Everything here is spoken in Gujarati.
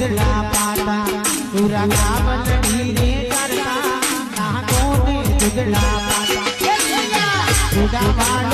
બદલા પાતા પૂરા કામ ધીરે કરતા નાગો ને બદલા પાતા